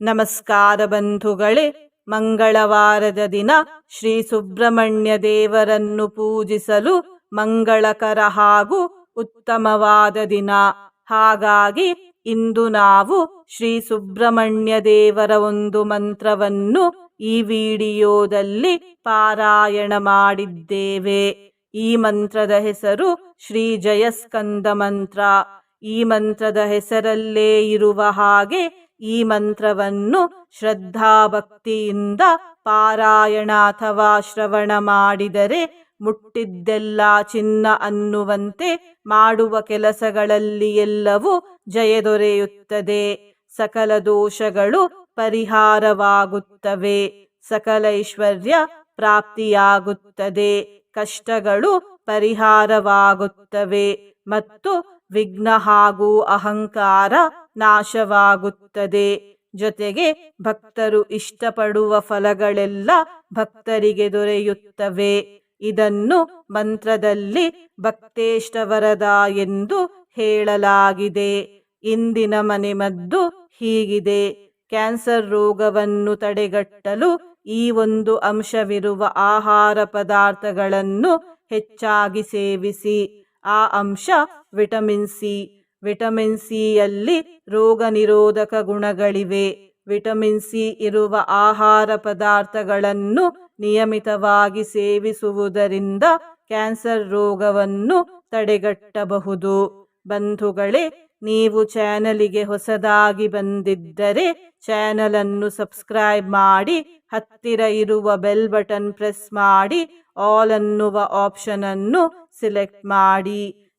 ನಮಸ್ಕಾರ ಬಂಧುಗಳೇ, ಮಂಗಳವಾರದ ದಿನ ಶ್ರೀ ಸುಬ್ರಹ್ಮಣ್ಯ ದೇವರನ್ನು ಪೂಜಿಸಲು ಮಂಗಳಕರ ಹಾಗೂ ಉತ್ತಮವಾದ ದಿನ. ಹಾಗಾಗಿ ಇಂದು ನಾವು ಶ್ರೀ ಸುಬ್ರಹ್ಮಣ್ಯ ದೇವರ ಒಂದು ಮಂತ್ರವನ್ನು ಈ ವಿಡಿಯೋದಲ್ಲಿ ಪಾರಾಯಣ ಮಾಡಿದ್ದೇವೆ. ಈ ಮಂತ್ರದ ಹೆಸರು ಶ್ರೀ ಜಯಸ್ಕಂದ ಮಂತ್ರ. ಈ ಮಂತ್ರದ ಹೆಸರಲ್ಲೇ ಇರುವ ಹಾಗೆ ಈ ಮಂತ್ರವನ್ನು ಶ್ರದ್ಧಾಭಕ್ತಿಯಿಂದ ಪಾರಾಯಣ ಅಥವಾ ಶ್ರವಣ ಮಾಡಿದರೆ ಮುಟ್ಟಿದ್ದೆಲ್ಲ ಚಿನ್ನ ಅನ್ನುವಂತೆ ಮಾಡುವ ಕೆಲಸಗಳಲ್ಲಿ ಎಲ್ಲವೂ ಜಯ ದೊರೆಯುತ್ತದೆ. ಸಕಲ ದೋಷಗಳು ಪರಿಹಾರವಾಗುತ್ತವೆ. ಸಕಲ ಐಶ್ವರ್ಯ ಪ್ರಾಪ್ತಿಯಾಗುತ್ತದೆ. ಕಷ್ಟಗಳು ಪರಿಹಾರವಾಗುತ್ತವೆ. ಮತ್ತು ವಿಘ್ನ ಹಾಗೂ ಅಹಂಕಾರ ನಾಶವಾಗುತ್ತದೆ. ಜೊತೆಗೆ ಭಕ್ತರು ಇಷ್ಟಪಡುವ ಫಲಗಳೆಲ್ಲ ಭಕ್ತರಿಗೆ ದೊರೆಯುತ್ತವೆ. ಇದನ್ನು ಮಂತ್ರದಲ್ಲಿ ಭಕ್ತೇಷ್ಟವರದ ಎಂದು ಹೇಳಲಾಗಿದೆ. ಇಂದಿನ ಮನೆಮದ್ದು ಹೀಗಿದೆ. ಕ್ಯಾನ್ಸರ್ ರೋಗವನ್ನು ತಡೆಗಟ್ಟಲು ಈ ಒಂದು ಅಂಶವಿರುವ ಆಹಾರ ಪದಾರ್ಥಗಳನ್ನು ಹೆಚ್ಚಾಗಿ ಸೇವಿಸಿ. ಆ ಅಂಶ ವಿಟಮಿನ್ ಸಿ. ವಿಟಮಿನ್ ಸಿಯಲ್ಲಿ ರೋಗ ನಿರೋಧಕ ಗುಣಗಳಿವೆ. ವಿಟಮಿನ್ ಸಿ ಇರುವ ಆಹಾರ ಪದಾರ್ಥಗಳನ್ನು ನಿಯಮಿತವಾಗಿ ಸೇವಿಸುವುದರಿಂದ ಕ್ಯಾನ್ಸರ್ ರೋಗವನ್ನು ತಡೆಗಟ್ಟಬಹುದು. ಬಂಧುಗಳೇ, ನೀವು ಚಾನಲಿಗೆ ಹೊಸದಾಗಿ ಬಂದಿದ್ದರೆ ಚಾನಲನ್ನು ಸಬ್ಸ್ಕ್ರೈಬ್ ಮಾಡಿ, ಹತ್ತಿರ ಇರುವ ಬೆಲ್ ಬಟನ್ ಪ್ರೆಸ್ ಮಾಡಿ, ಆಲ್ ಅನ್ನುವ ಆಪ್ಷನ್ ಅನ್ನು ಸಿಲೆಕ್ಟ್ ಮಾಡಿ.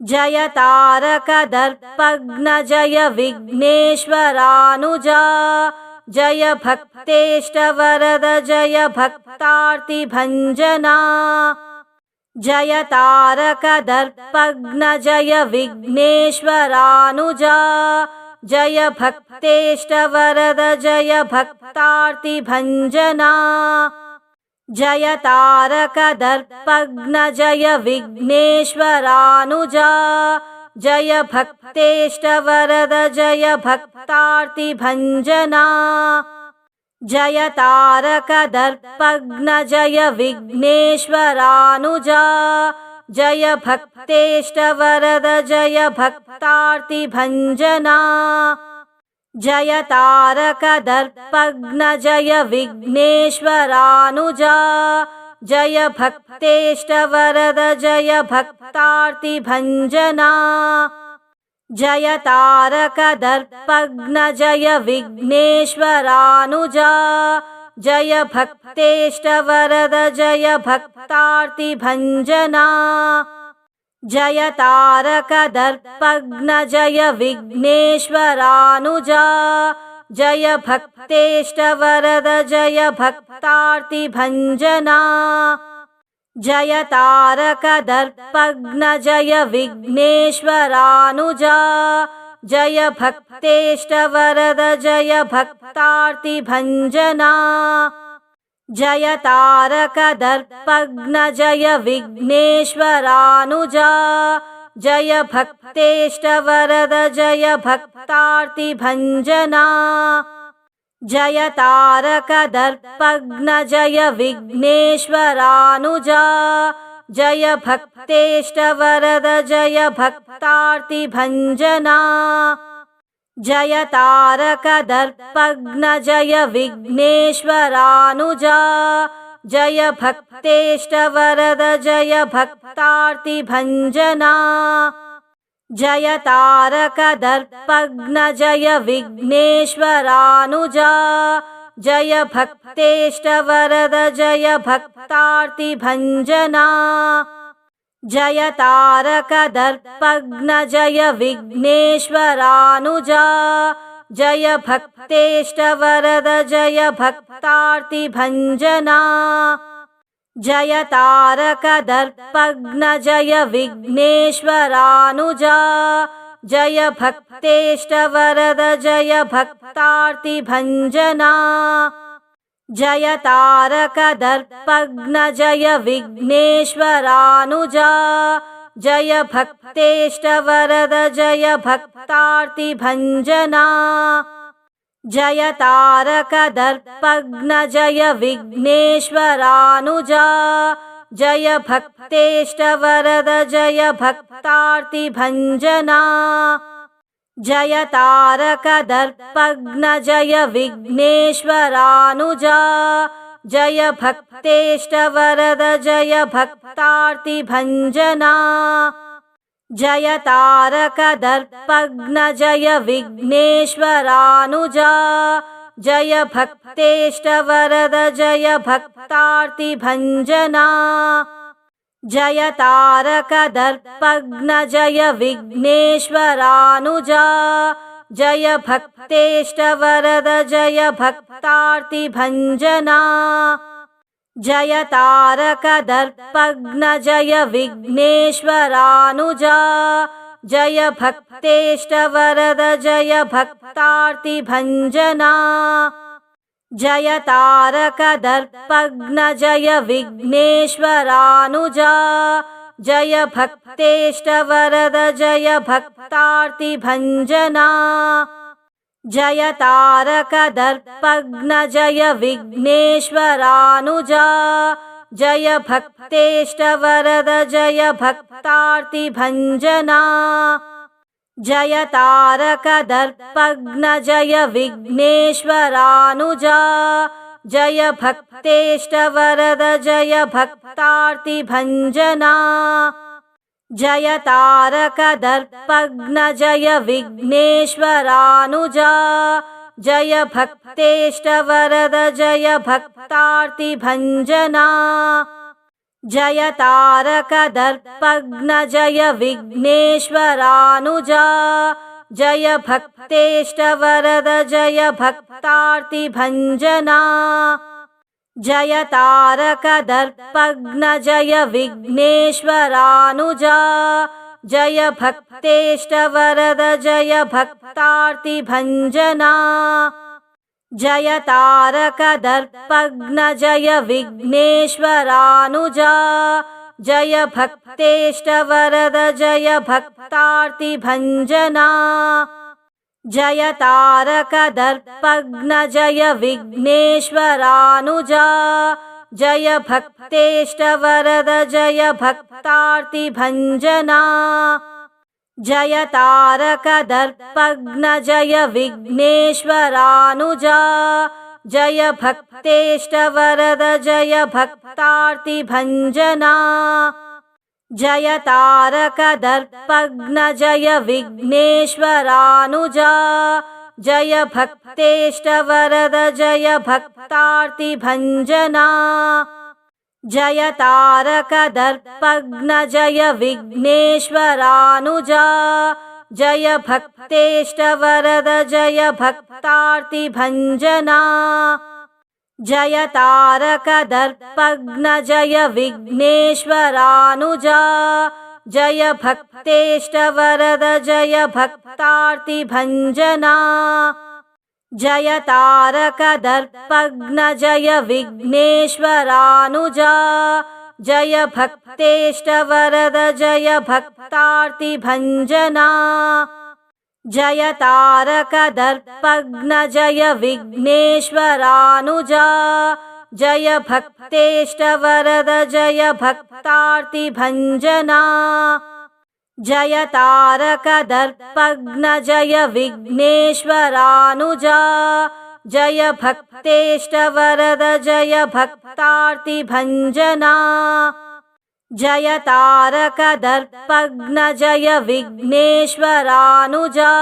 जय तारकदर्पघ्न जय विघ्नेश्वरानुजा जय भक्तेष्टवरद जय भक्तार्तिभञ्जना जय तारकदर्पघ्न जय विघ्नेश्वरानुजा जय भक्तेष्टवरद जय भक्तार्तिभञ्जना जय तारकदर्पघ्न जय विघ्नेश्वरानुजा जय भक्तेष्टवरद जय भक्तार्तिभञ्जना जय तारकदर्पघ्न जय विघ्नेश्वरानुजा जय भक्तेष्टवरद जय भक्तार्तिभञ्जना जय तारकदर्पघ्न जय विघ्नेश्वरानुजा। जय भक्तेष्टवरद जय भक्तार्तिभञ्जना। जय तारकदर्पघ्न जय विघ्नेश्वरानुजा। जय भक्तेष्टवरद जय भक्तार्तिभञ्जना। जय तारकदर्पघ्न जय विघ्नेश्वरानुजा जय भक्तेष्टवरद जय भक्तार्तिभञ्जना जय तारकदर्पघ्न जय विघ्नेश्वरानुजा जय भक्तेष्टवरद जय भक्तार्तिभञ्जना जय तारकदर्पघ्न जय विघ्नेश्वरानुजा जय भक्तेष्टवरद जय भक्तार्तिभञ्जना जय तारकदर्पघ्न जय विघ्नेश्वरानुजा जय भक्तेष्टवरद जय भक्तार्तिभञ्जना जय तारकदर्पघ्न जय विघ्नेश्वरानुजा जय भक्तेष्टवरद जय भक्तार्तिभञ्जना जय तारकदर्पघ्न जय विघ्नेश्वरानुजा जय भक्तेष्टवरद जय भक्तार्तिभञ्जना जय तारकदर्पघ्न जय विघ्नेश्वरानुजा जय भक्तेष्टवरद जय भक्तार्तिभञ्जना जय तारकदर्पघ्न जय विघ्नेश्वरानुजा जय भक्तेष्टवरद जय भक्तार्तिभञ्जना जय तारकदर्पघ्न जय विघ्नेश्वरानुजा जय भक्तेष्टवरद जय भक्तार्तिभञ्जना जय तारकदर्पघ्न जय विघ्नेश्वरानुजा जय भक्तेष्टवरद जय भक्तार्तिभञ्जना जय तारकदर्पघ्न जय विघ्नेश्वरानुजा जय भक्तेष्टवरद जय भक्तार्तिभञ्जना जय तारकदर्पघ्न जय विघ्नेश्वरानुजा जय भक्तेष्टवरद जय भक्तार्तिभञ्जना जय तारकदर्पघ्न जय विघ्नेश्वरानुजा जय भक्तेष्टवरद जय भक्तार्तिभञ्जना जय तारकदर्पघ्न जय विघ्नेश्वरानुजा जय भक्तेष्टवरद जय भक्तार्तिभञ्जना जय तारकदर्पघ्न जय विघ्नेश्वरानुजा जय भक्तेष्टवरद जय भक्तार्तिभञ्जना जय तारकदर्पघ्न जय विघ्नेश्वरानुजा जय भक्तेष्टवरद जय भक्तार्तिभञ्जना जय तारकदर्पघ्न जय विघ्नेश्वरानुजा जय भक्तेष्टवरद जय भक्तार्तिभञ्जना जय तारकदर्पघ्न जय विघ्नेश्वरानुजा जय भक्तेष्टवरद जय भक्तार्तिभञ्जना जय तारकदर्पघ्न जय विघ्नेश्वरानुजा जय भक्तेष्टवरद जय भक्तार्तिभञ्जना जय तारकदर्पघ्न जय विघ्नेश्वरानुजा जय भक्तेष्टवरद जय भक्तार्तिभञ्जना जय तारकदर्पघ्न जय विघ्नेश्वरानुजा। जय भक्तेष्टवरद जय भक्तार्तिभञ्जना। जय तारकदर्पघ्न जय विघ्नेश्वरानुजा। जय भक्तेष्टवरद जय भक्तार्तिभञ्जना। जय तारकदर्पघ्न जय विघ्नेश्वरानुजा जय भक्तेष्टवरद जय भक्तार्तिभञ्जना जय तारकदर्पघ्न जय विघ्नेश्वरानुजा जय भक्तेष्टवरद जय भक्तार्तिभञ्जना जय तारकदर्पघ्न जय विघ्नेश्वरानुजा जय भक्तेष्टवरद जय भक्तार्तिभञ्जना जय तारकदर्पघ्न जय विघ्नेश्वरानुजा जय भक्तेष्टवरद जय भक्तार्तिभञ्जना जय तारकदर्पघ्न जय विघ्नेश्वरानुजा जय भक्तेष्टवरद जय भक्तार्तिभञ्जना जय तारकदर्पघ्न जय विघ्नेश्वरानुजा जय भक्तेष्टवरद जय भक्तार्तिभञ्जना जय तारकदर्पघ्न जय विघ्नेश्वरानुजा जय भक्तेष्टवरद जय भक्तार्तिभञ्जना जय तारकदर्पघ्न जय विघ्नेश्वरानुजा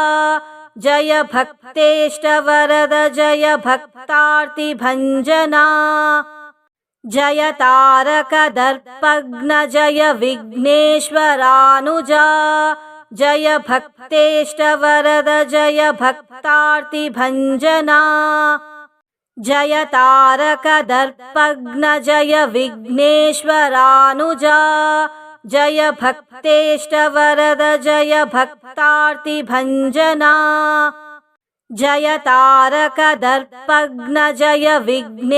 जय भक्तेष्टवरद जय भक्तार्तिभञ्जना जय तारकदर्पघ्न जय विघ्नेश्वरानुजा जय भक्तेष्टवरद जय भक्तार्तिभञ्जना जय तारकदर्पघ्न जय विघ्नेश्वरानुजा जय भक्तेष्टवरद जय भक्तार्तिभञ्जना जय तारकदर्पघ्न जय विघ्नेश्वरानुजा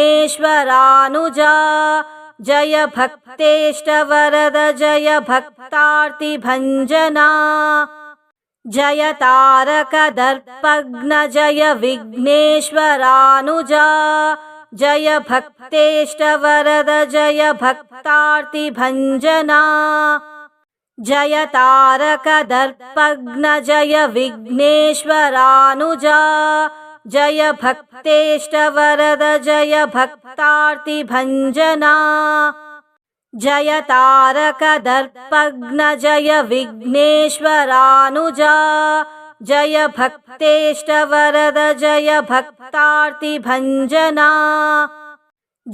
जय भक्तेष्टवरद जय भक्तार्तिभञ्जना जय तारकदर्पघ्न जय विघ्नेश्वरानुजा जय भक्तेष्टवरद जय भक्तार्तिभञ्जना जय तारकदर्पघ्न जय विघ्नेश्वरानुजा जय भक्तेष्टवरद जय भक्तार्तिभञ्जना जय तारकदर्पघ्न जय विघ्नेश्वरानुजा जय भक्तेष्टवरद जय भक्तार्तिभञ्जना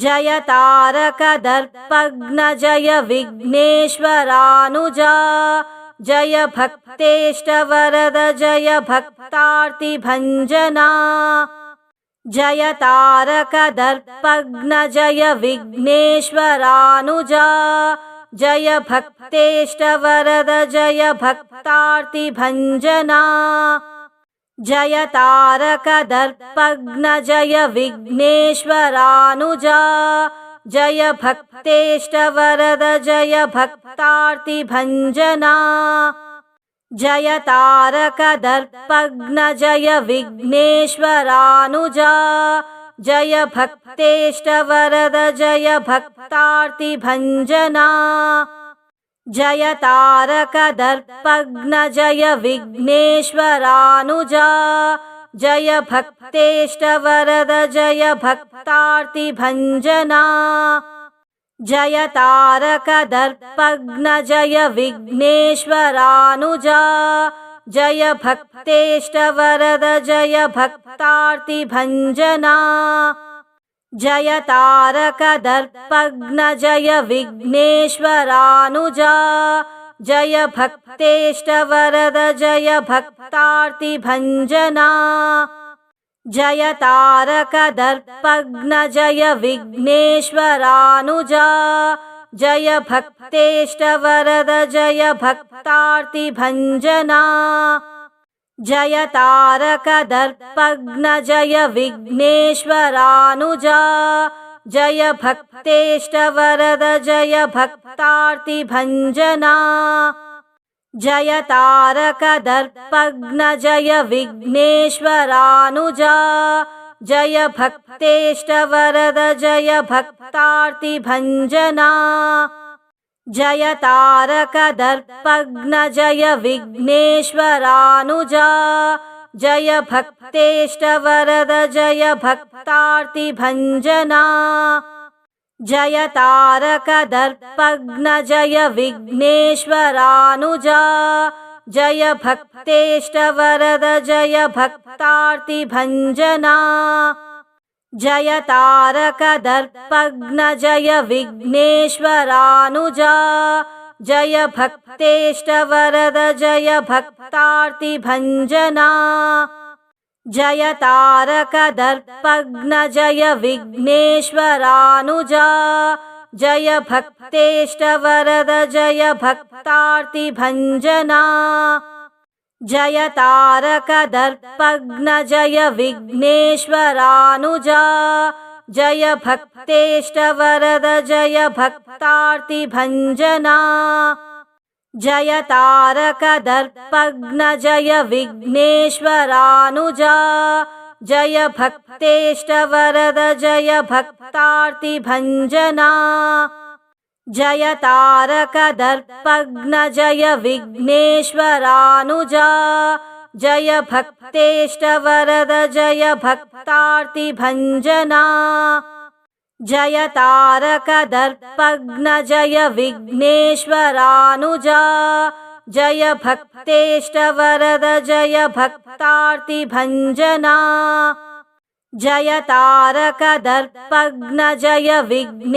जय तारकदर्पघ्न जय विघ्नेश्वरानुजा जय भक्तेष्टवरद जय भक्तार्तिभञ्जना जय तारकदर्पघ्न जय विघ्नेश्वरानुजा जय भक्तेष्टवरद जय भक्तार्तिभञ्जना जय तारकदर्पघ्न जय विघ्नेश्वरानुजा जय भक्तेष्टवरद जय भक्तार्तिभञ्जना जय तारकदर्पघ्न जय विघ्नेश्वरानुजा जय भक्तेष्टवरद जय भक्तार्तिभञ्जना जय तारकदर्पघ्न जय विघ्नेश्वरानुजा जय भक्तेष्टवरद जय भक्तार्तिभञ्जना जय तारकदर्पघ्न जय विघ्नेश्वरानुजा जय भक्तेष्टवरद जय भक्तार्तिभञ्जना जय तारकदर्पघ्न जय विघ्नेश्वरानुजा जय भक्तेष्टवरद जय भक्तार्तिभञ्जना जय तारकदर्पघ्न जय विघ्नेश्वरानुजा जय भक्तेष्टवरद जय भक्तार्तिभञ्जना जय तारकदर्पघ्न जय विघ्नेश्वरानुजा जय भक्तेष्टवरद जय भक्तार्तिभञ्जना जय तारकदर्पघ्न जय विघ्नेश्वरानुजा जय भक्तेष्टवरद जय भक्तार्तिभञ्जना जय तारकदर्पघ्न जय विघ्नेश्वरानुजा जय भक्तेष्टवरद जय भक्तार्तिभञ्जना जय तारकदर्पघ्न जय विघ्नेश्वरानुजा जय भक्तेष्टवरद जय भक्तार्तिभञ्जना जय तारकदर्पघ्न जय विघ्नेश्वरानुजा जय भक्तेष्टवरद जय भक्तार्तिभञ्जना जय तारकदर्पघ्न जय विघ्नेश्वरानुजा जय भक्तेष्टवरद जय भक्तार्तिभञ्जना जय तारकदर्पघ्न जय विघ्नेश्वरानुजा जय भक्तेष्टवरद जय भक्तार्तिभञ्जना जय तारकदर्पघ्न जय विघ्नेश्वरानुजा जय भक्तेष्टवरद जय भक्तार्तिभञ्जना जय तारकदर्पघ्न जय विघ्नेश्वरानुजा जय भक्तेष्टवरद जय भक्तार्तिभञ्जना जय तारकदर्पघ्न जय विघ्नेश्वरानुजा जय भक्तेष्टवरद जय भक्तार्तिभञ्जना जय तारकदर्पघ्न जय विघ्नेश्वरानुजा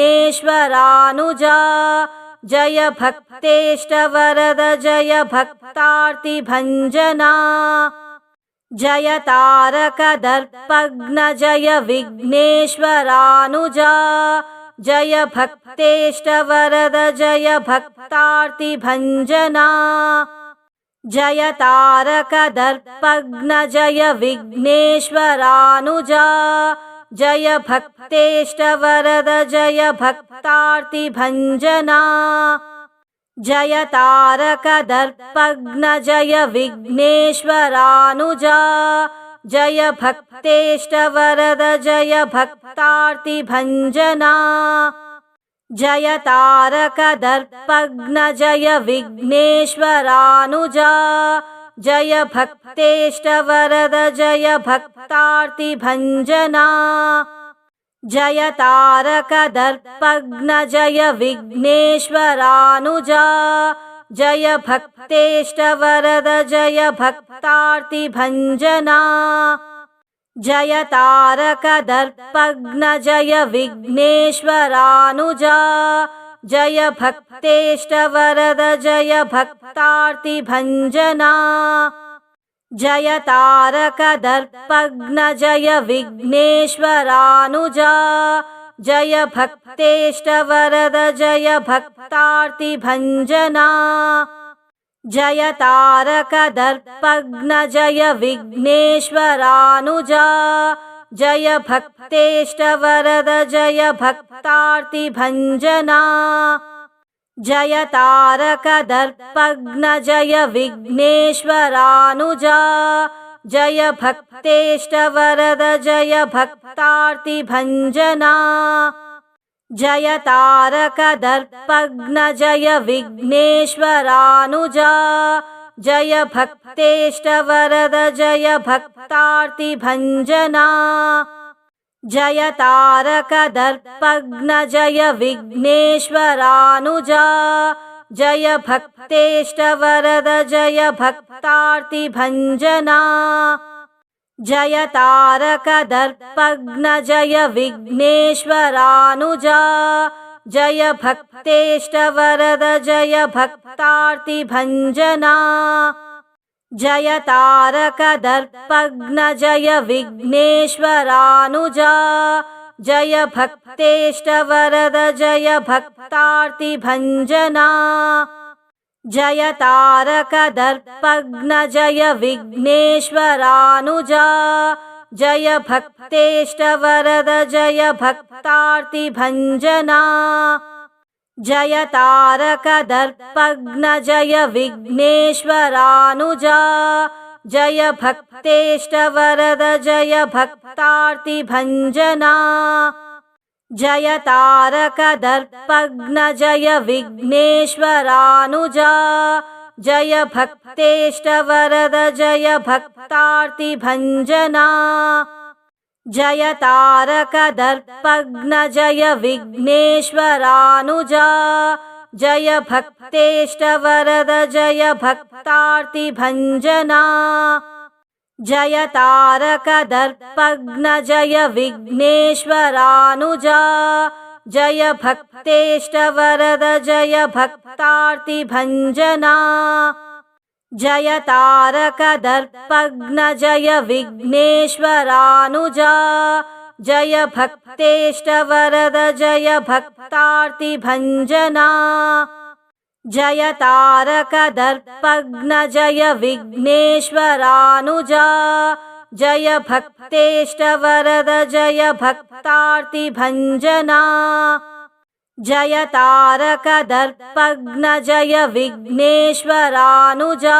जय भक्तेष्टवरद जय भक्तार्तिभञ्जना जय तारकदर्पघ्न जय विघ्नेश्वरानुजा जय भक्तेष्टवरद जय भक्तार्तिभञ्जना जय तारकदर्पघ्न जय विघ्नेश्वरानुजा जय भक्तेष्टवरद जय भक्तार्तिभञ्जना जय तारकदर्पघ्न जय विघ्नेश्वरानुजा जय भक्तेष्टवरद जय भक्तार्तिभञ्जना जय तारकदर्पघ्न जय विघ्नेश्वरानुजा जय भक्तेष्टवरद जय भक्तार्तिभञ्जना जय तारकदर्पघ्न जय विघ्नेश्वरानुजा जय भक्तेष्टवरद जय भक्तार्तिभञ्जना जय तारकदर्पघ्न जय विघ्नेश्वरानुजा जय भक्तेष्टवरद जय भक्तार्तिभञ्जना जय तारकदर्पघ्न जय विघ्नेश्वरानुजा जय भक्तेष्टवरद जय भक्तार्तिभञ्जना जय तारकदर्पघ्न जय विघ्नेश्वरानुजा जय भक्तेष्टवरद जय भक्तार्तिभञ्जना जय तारकदर्पघ्न जय विघ्नेश्वरानुजा जय भक्तेष्टवरद जय भक्तार्तिभञ्जना जय तारकदर्पघ्न जय विघ्नेश्वरानुजा जय भक्तेष्टवरद जय भक्तार्तिभञ्जना जय तारकदर्पघ्न जय विघ्नेश्वरानुजा जय भक्तेष्टवरद जय भक्तार्तिभञ्जना जय तारकदर्पघ्न जय विघ्नेश्वरानुजा जय भक्तेष्टवरद जय भक्तार्तिभञ्जना जय तारकदर्पघ्न जय विघ्नेश्वरानुजा जय भक्तेष्टवरद जय भक्तार्तिभञ्जना जय तारकदर्पघ्न जय विघ्नेश्वरानुजा जय भक्तेष्टवरद जय भक्तार्तिभञ्जना जय तारकदर्पघ्न जय विघ्नेश्वरानुजा जय भक्तेष्टवरद जय भक्तार्तिभञ्जना जय तारकदर्पघ्न जय विघ्नेश्वरानुजा, जय भक्तेष्टवरद, जय भक्तार्तिभञ्जना, जय तारकदर्पघ्न जय विघ्नेश्वरानुजा, जय भक्तेष्टवरद, जय भक्तार्तिभञ्जना। जय तारकदर्पघ्न जय विघ्नेश्वरानुजा जय भक्तेष्टवरद जय भक्तार्तिभञ्जना जय तारकदर्पघ्न जय विघ्नेश्वरानुजा जय भक्तेष्टवरद जय भक्तार्तिभञ्जना जय तारकदर्पघ्न जय विघ्नेश्वरानुजा जय भक्तेष्टवरद जय भक्तार्तिभञ्जना जय तारकदर्पघ्न जय विघ्नेश्वरानुजा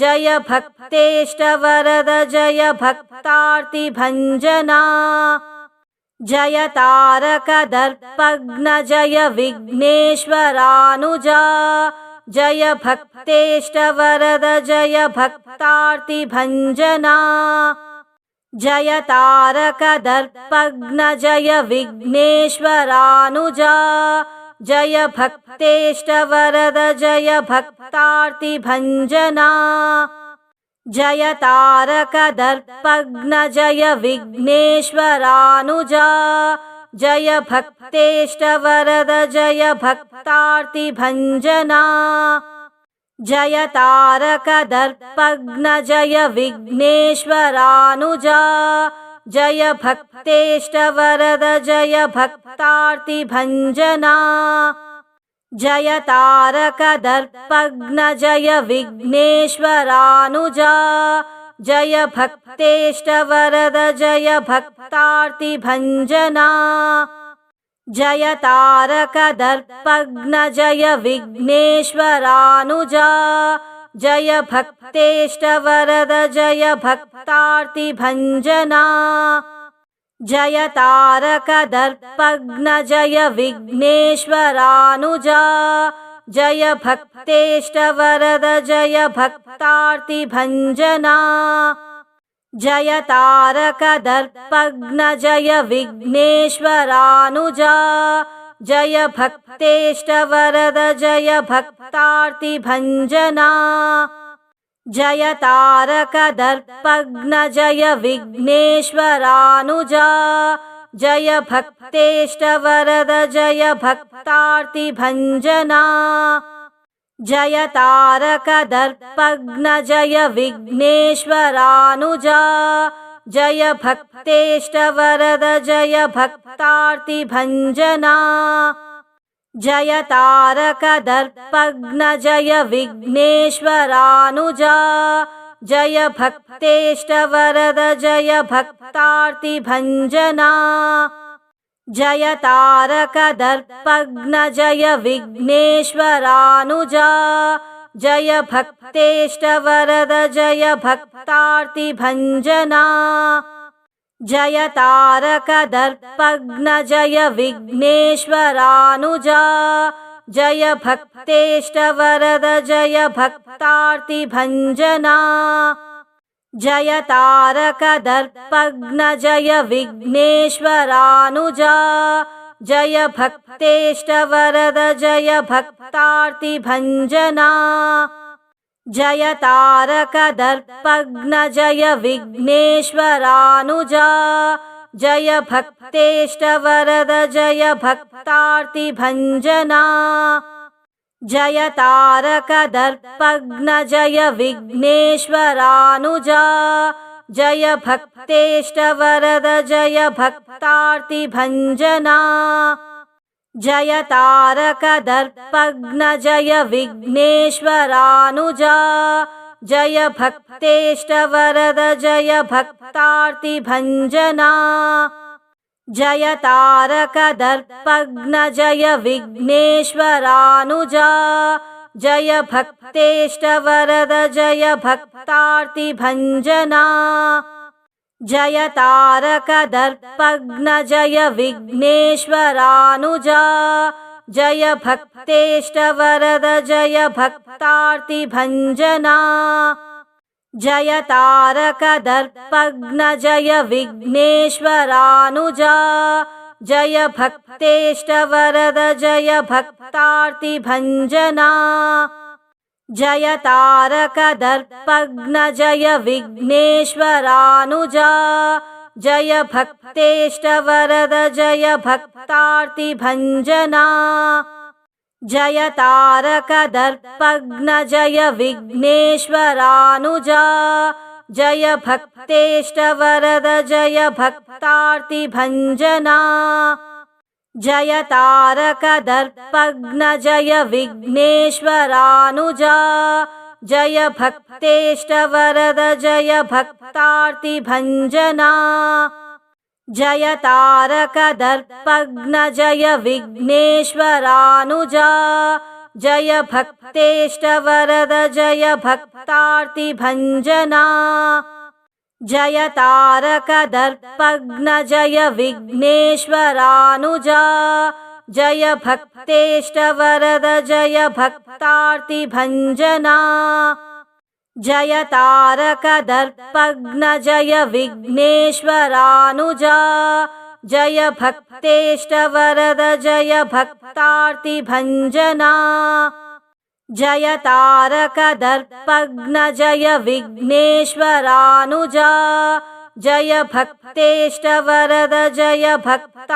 जय भक्तेष्टवरद जय भक्तार्तिभञ्जना जय तारकदर्पघ्न जय विघ्नेश्वरानुजा जय भक्तेष्टवरद जय भक्तार्तिभञ्जना जय तारकदर्पघ्न जय विघ्नेश्वरानुजा जय भक्तेष्टवरद जय भक्तार्तिभञ्जना जय तारकदर्पघ्न जय विघ्नेश्वरानुजा जय भक्तेष्टवरद जय भक्तार्तिभञ्जना जय तारकदर्पघ्न जय विघ्नेश्वरानुजा जय भक्तेष्टवरद जय भक्तार्तिभञ्जना जय तारकदर्पघ्न जय विघ्नेश्वरानुजा जय भक्तेष्टवरद जय भक्तार्तिभञ्जना जय तारकदर्पघ्न जय विघ्नेश्वरानुजा जय भक्तेष्टवरद जय भक्तार्तिभञ्जना जय तारकदर्पघ्न जय विघ्नेश्वरानुजा जय भक्तेष्टवरद जय भक्तार्तिभञ्जना जय तारकदर्पघ्न जय विघ्नेश्वरानुजा जय भक्तेष्टवरद जय भक्तार्तिभञ्जना जय तारकदर्पघ्न जय विघ्नेश्वरानुजा जय भक्तेष्टवरद जय भक्तार्तिभञ्जना जय तारकदर्पघ्न जय विघ्नेश्वरानुजा जय भक्तेष्टवरद जय भक्तार्तिभञ्जना जय तारकदर्पघ्न जय विघ्नेश्वरानुजा जय भक्तेष्टवरद जय भक्तार्तिभञ्जना जय तारकदर्पघ्न जय विघ्नेश्वरानुजा जय भक्तेष्टवरद जय भक्तार्तिभञ्जना जय तारकदर्पघ्न जय विघ्नेश्वरानुजा। जय भक्तेष्टवरद जय भक्तार्तिभञ्जना। जय तारकदर्पघ्न जय विघ्नेश्वरानुजा। जय भक्तेष्टवरद जय भक्तार्तिभञ्जना। जय तारकदर्पघ्न जय विघ्नेश्वरानुजा जय भक्तेष्टवरद जय भक्तार्तिभञ्जना जय तारकदर्पघ्न जय विघ्नेश्वरानुजा जय भक्तेष्टवरद जय भक्तार्तिभञ्जना जय तारकदर्पघ्न जय विघ्नेश्वरानुजा जय भक्तेष्टवरद जय भक्तार्तिभञ्जना जय तारकदर्पघ्न जय विघ्नेश्वरानुजा जय भक्तेष्टवरद जय भक्तार्तिभञ्जना जय तारकदर्पघ्न जय विघ्नेश्वरानुजा। जय भक्तेष्टवरद जय भक्तार्तिभञ्जना। जय तारकदर्पघ्न जय विघ्नेश्वरानुजा। जय भक्तेष्टवरद जय भक्तार्तिभञ्जना। जय तारकदर्पघ्न जय विघ्नेश्वरानुजा जय भक्तेष्टवरद जय भक्तार्तिभञ्जना जय तारकदर्पघ्न जय विघ्नेश्वरानुजा जय भक्तेष्टवरद जय भक्तार्तिभञ्जना जय तारकदर्पघ्न जय विघ्नेश्वरानुजा जय भक्तेष्टवरद जय भक्तार्तिभञ्जना जय तारकदर्पघ्न जय विघ्नेश्वरानुजा जय भक्तेष्टवरद जय भक्तार्तिभञ्जना जय तारकदर्पघ्न जय विघ्नेश्वरानुजा जय भक्तेष्टवरद जय भक्तार्तिभञ्जना जय तारकदर्पघ्न जय विघ्नेश्वरानुजा जय भक्तेष्टवरद जय भक्तार्तिभञ्जना जय तारकदर्पघ्न जय विघ्नेश्वरानुजा जय भक्तेष्टवरद जय भक्तार्तिभञ्जना